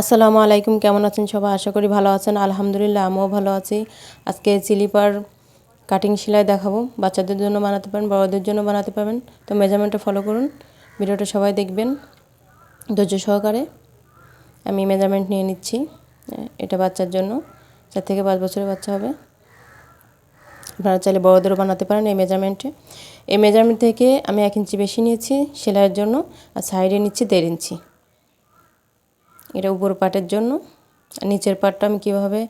আসসালামু আলাইকুম, কেমন আছেন সবাই? আশা করি ভালো আছেন। আলহামদুলিল্লাহ, আমিও ভালো আছি। আজকে চিলিপার কাটিং সেলাই দেখাবো। বাচ্চাদের জন্য বানাতে পারেন, বড়দের জন্য বানাতে পারবেন। তো মেজারমেন্টটা ফলো করুন। ভিডিওটা সবাই দেখবেন। ধৈর্য সহকারে আমি মেজারমেন্ট নিয়ে নিচ্ছি, এটা বাচ্চার জন্য। চার থেকে পাঁচ বছরের বাচ্চা হবে। আপনারা চাইলে বড়দেরও বানাতে পারেন এই মেজারমেন্টে এই মেজারমেন্ট থেকে আমি এক ইঞ্চি বেশি নিয়েছি সেলাইয়ের জন্য, আর সাইডে নিচ্ছি দেড় ইঞ্চি। এটা উপর পাটের জন্য। নিচের পাটটা আমি কীভাবে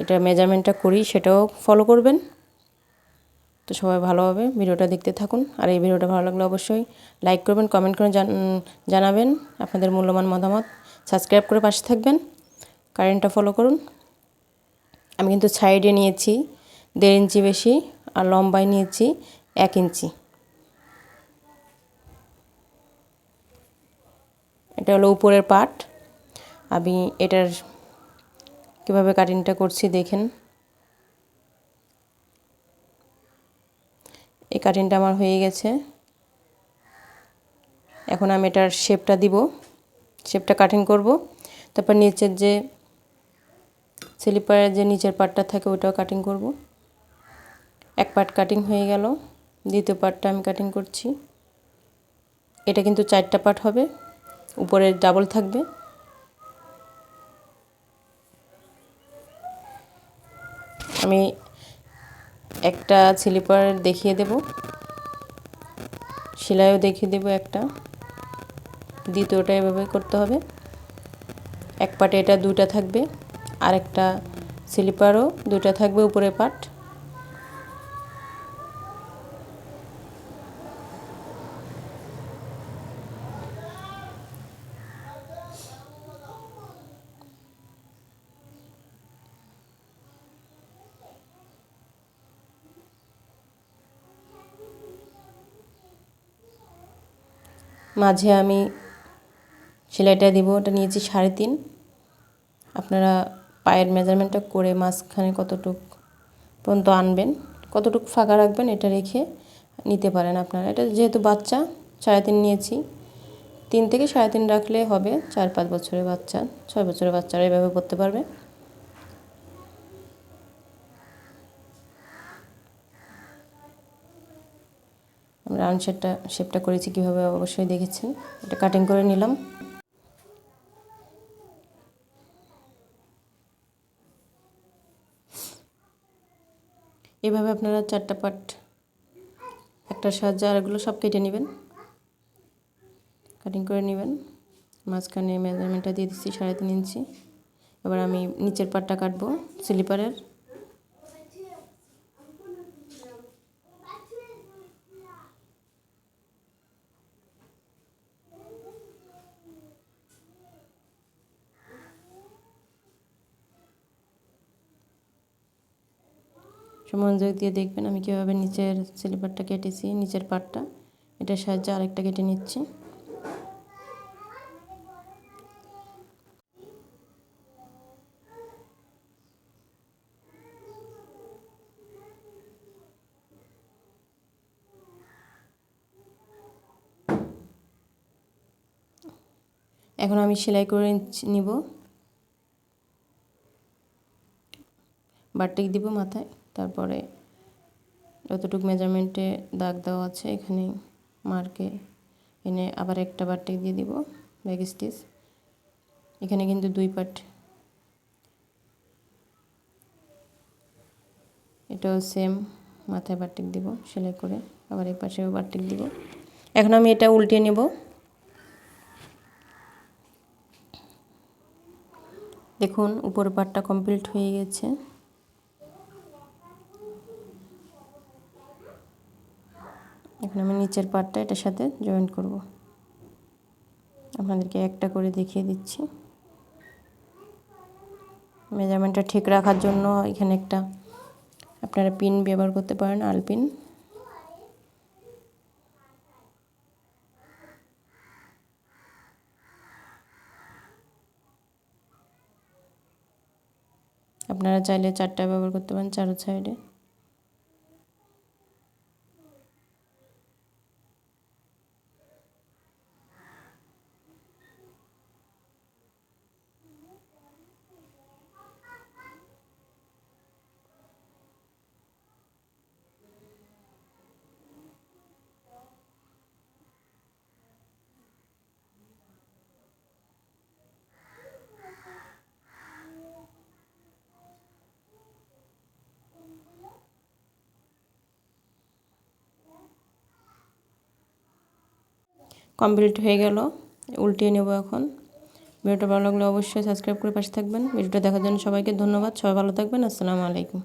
এটা মেজারমেন্টটা করি সেটাও ফলো করবেন। তো সবাই ভালোভাবে ভিডিওটা দেখতে থাকুন। আর এই ভিডিওটা ভালো লাগলে অবশ্যই লাইক করবেন কমেন্ট করে জানাবেন আপনাদের মূল্যবান মতামত। সাবস্ক্রাইব করে পাশে থাকবেন কারেন্টটা ফলো করুন। আমি কিন্তু সাইডে নিয়েছি, দেড় ইঞ্চি বেশি আর লম্বায় নিয়েছি এক ইঞ্চি। এটা হলো উপরের পার্ট আমি এটার কীভাবে কাটিংটা করছি দেখেন। এই কাটিংটা আমার হয়ে গেছে। এখন আমি এটার শেপটা দিব। শেপটা কাটিং করব। তারপর নিচের যে স্লিপারের যে নিচের পার্টটা থাকে, ওটাও কাটিং করব। এক পার্ট কাটিং হয়ে গেল। দ্বিতীয় পার্টটা আমি কাটিং করছি। এটা কিন্তু চারটা পার্ট হবে। উপরে ডাবল থাকবে। আমি একটা স্লিপার দেখিয়ে দেব। সেলাইও দেখিয়ে দেব একটা। দ্বিতীয়টা এভাবে করতে হবে। এক পাটে এটা দুটা থাকবে। আর একটা স্লিপারও দুটা থাকবে উপরে পাট। মাঝে আমি সেলাইটা দিব, ওটা নিয়েছি সাড়ে তিন। আপনারা পায়ের মেজারমেন্টটা করে মাঝখানে কতটুক পর্যন্ত আনবেন, কতটুক ফাঁকা রাখবেন এটা রেখে নিতে পারেন আপনারা। এটা যেহেতু বাচ্চা, সাড়ে তিন নিয়েছি। তিন থেকে সাড়ে তিন রাখলে হবে চার পাঁচ বছরের বাচ্চা, ছয় বছরের বাচ্চারা এভাবে পড়তে পারবে। আমরা আনসারটা শেপটা করেছি কীভাবে অবশ্যই দেখেছেন। এটা কাটিং করে নিলাম। এভাবে আপনারা চারটা পাট একটা সাহায্যে আর এগুলো সব কেটে নেবেন। কাটিং করে নেবেন। মাঝখানে মেজারমেন্টটা দিয়ে দিচ্ছি সাড়ে তিন ইঞ্চি। এবার আমি নিচের পাটটা কাটবো স্লিপারের মনোযোগ দিয়ে দেখবেন আমি কীভাবে নিচের স্লিপারটা কেটেছি, নিচের পাটটা। এটার সাহায্যে আরেকটা কেটে নিচ্ছি। এখন আমি সেলাই করে নিব। বাটিক দিব মাথায়। তারপরে যতটুকু মেজারমেন্টে দাগ দেওয়া আছে, এখানে মার্কে এনে আবার একটা বাটিক দিয়ে দিব ব্যাগ স্টিচ এখানে কিন্তু দুই পার্ট এটাও সেম মাথায় বাটিক দিব, সেলাই করে আবার এই পাশেও বাটিক দিব। এখন আমি এটা উল্টে নেব। দেখুন উপর পাটটা কমপ্লিট হয়ে গেছে। এখন আমি নিচের পাটটা এটার সাথে জয়েন করব। আপনাদেরকে একটা করে দেখিয়ে দিচ্ছি। মেজারমেন্টটা ঠিক রাখার জন্য এখানে একটা আপনারা পিন ব্যবহার করতে পারেন আলপিন আপনারা চাইলে চারটা ব্যবহার করতে পারেন, চারো সাইডে কমপ্লিট হয়ে গেল। উল্টিয়ে নেব এখন। ভিডিওটা ভালো লাগলে অবশ্যই সাবস্ক্রাইব করে পাশে থাকবেন। ভিডিওটা দেখার জন্য সবাইকে ধন্যবাদ। সবাই ভালো থাকবেন। আসসালামু আলাইকুম।